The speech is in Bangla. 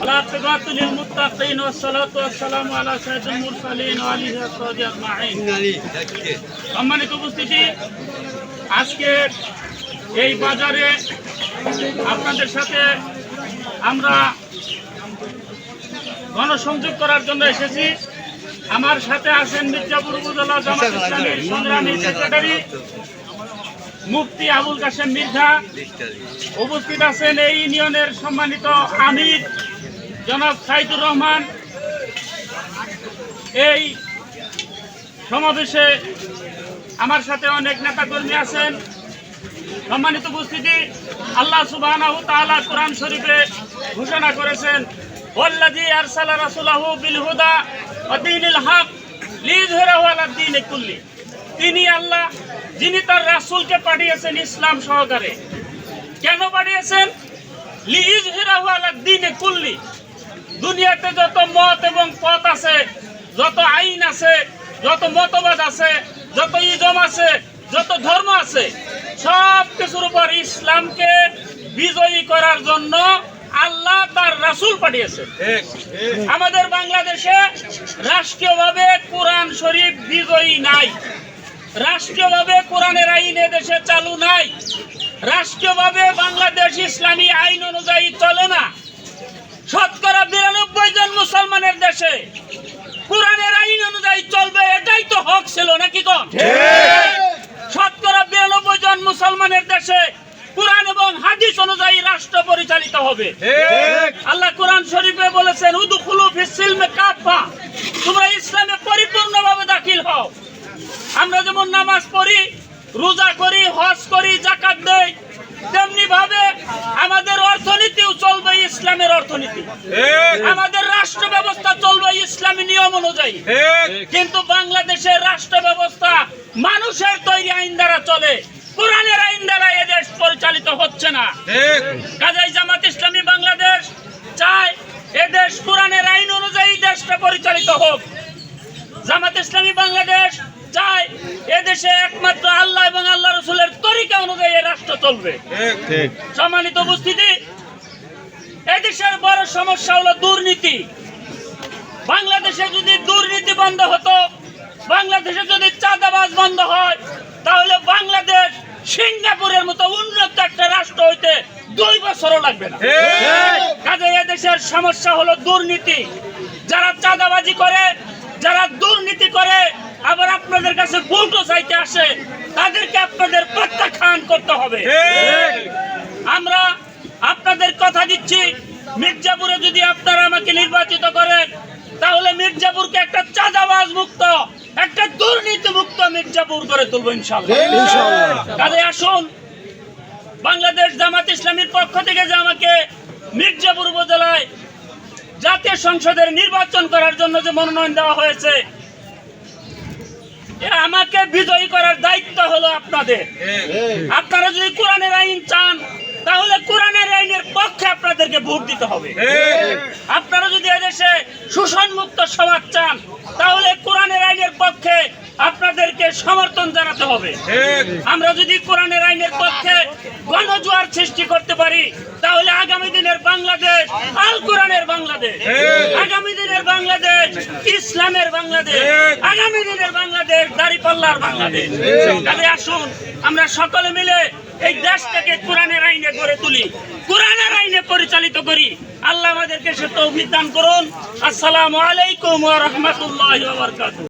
والعاقبة للمتقين والصلاة والسلام على سيد المرسلين وعليه الصحابة أجمعين সম্মানিত উপস্থিতি আজকে এই বাজারে আপনাদের সাথে আমরা গণসংযোগ করার জন্য এসেছি আমার সাথে আছেন মির্জাপুর উপজেলা জামাত ইসলামীর সংগ্রামী সেক্রেটারি মুফতি আবুল কাশেম মির্জা উপস্থিত আছেন এই ইউনিয়নের সম্মানিত আমির জনাব সাইদুর রহমান, এই সমাবেশে আমার সাথে অনেক নেতাকর্মী আছেন। সম্মানিত উপস্থিতি, আল্লাহ তাআলা কোরআন শরীফে ঘোষণা করেছেন তিনি আল্লাহ, যিনি তার রাসূলকে পাঠিয়েছেন ইসলাম সহকারে। কেন পাঠিয়েছেন? লিযহিরাহু আলা দীনি কুল্লি। দুনিয়াতে যত মত এবং পথ আছে, যত আইন আছে, যত মতবাদ আছে, যত ইজম আছে, যত ধর্ম আছে, সব কিছুর উপর ইসলামকে বিজয়ী করার জন্য আল্লাহ তার রাসূল পাঠিয়েছেন। আমাদের বাংলাদেশে রাষ্ট্রীয়ভাবে কোরআন শরীফ বিজয়ী নাই। রাষ্ট্রীয়ভাবে কোরআনের আইন দেশে চালু নাই। রাষ্ট্রীয়ভাবে বাংলাদেশ ইসলামী আইন অনুযায়ী চলে না। শতকরা বিরানব্বই জন মুসলমানের দেশে। কোরআনের আইন অনুযায়ী চলবে এটাই তো হক ছিল নাকি কন? শতকরা বিরানব্বই জন মুসলমানের দেশে কোরআন এবং হাদিস অনুযায়ী রাষ্ট্র পরিচালিত হবে। আল্লাহ কোরআন শরীফে বলেছেন উদুখুলু ফিসিলমে কাফা তোমরা ইসলামে পরিপূর্ণভাবে দাখিল হও। আমরা যেমন নামাজ পড়ি রোজা করি জাকাত দেই তেমনি ভাবে আমাদের অর্থনীতিও চলবে ইসলামের অর্থনীতি আমাদের রাষ্ট্র ব্যবস্থা চলবে ইসলামী নিয়ম অনুযায়ী। কিন্তু বাংলাদেশের রাষ্ট্র ব্যবস্থা মানুষের তৈরি আইন দ্বারা চলে। কোরআনের আইন দ্বারা এদেশ পরিচালিত হচ্ছে না। কাজাই জামাত ইসলামী বাংলাদেশ চায় এদেশ কোরআনের আইন অনুযায়ী দেশটা পরিচালিত হোক। জামাত ইসলামী বাংলাদেশ চায় এদেশে একমাত্র আল্লাহ এবং আল্লাহ রসুলের তরিকা অনুযায়ী রাষ্ট্র চলবে। সম্মানিত উপস্থিতি এদেশের বড় সমস্যা হলো দুর্নীতি। বাংলাদেশে যদি দুর্নীতি বন্ধ হতো বাংলাদেশে যদি চাঁদাবাজ বন্ধ হয় তাহলে বাংলাদেশ সিঙ্গাপুরের মতো উন্নত একটা রাষ্ট্র হইতে দুই বছরও লাগবে না। কাজে এদেশের সমস্যা হলো দুর্নীতি। যারা চাঁদাবাজি করে যারা দুর্নীতি করে আবার আপনাদের কাছে ভোটও চাইতে আসে তাদেরকে আপনাদের প্রত্যাখ্যান করতে হবে। আমরা আপনাদের কথা দিচ্ছি মির্জাপুরে যদি আপনারা আমাকে নির্বাচিত করেন তাহলে মির্জাপুরকে একটা চাঁদাবাজ মুক্ত একটা দুর্নীতি মুক্ত মির্জাপুর করে তুলবো ইনশাল্লাহ কাজে আসুন বাংলাদেশ জামাত ইসলামীর পক্ষ থেকে যে আমাকে মির্জাপুর উপজেলায় জাতীয় সংসদের নির্বাচন করার জন্য যে মনোনয়ন দেওয়া হয়েছে আমাকে বিজয়ী করার দায়িত্ব হলো আপনাদের। আপনারা যদি কোরআনের আইন চান আপনাদেরকে ভোট দিতে হবে। আপনারা যদি এদেশে শোষণ মুক্ত সমাজ চান তাহলে কোরআনের আইনের পক্ষে আপনাদেরকে সমর্থন জানাতে হবে। আমরা যদি কোরআনের আইনের পক্ষে গণজোয়ার সৃষ্টি করতে পারি তাহলে আগামী দিনের বাংলাদেশ আল কোরআনের বাংলাদেশ। আগামী দিনের বাংলাদেশ ইসলামের বাংলাদেশ। আগামী দিনের বাংলাদেশ দাঁড়িপাল্লার বাংলাদেশ। কাজে আসুন আমরা সকলে মিলে এই দেশটাকে কোরআনের আইনে গড়ে তুলি। কোরআনের আইনে পরিচালিত করি। আল্লাহ আমাদেরকে সে তৌফিক দান করুন। আসসালামু আলাইকুম রাহমাতুল্লাহি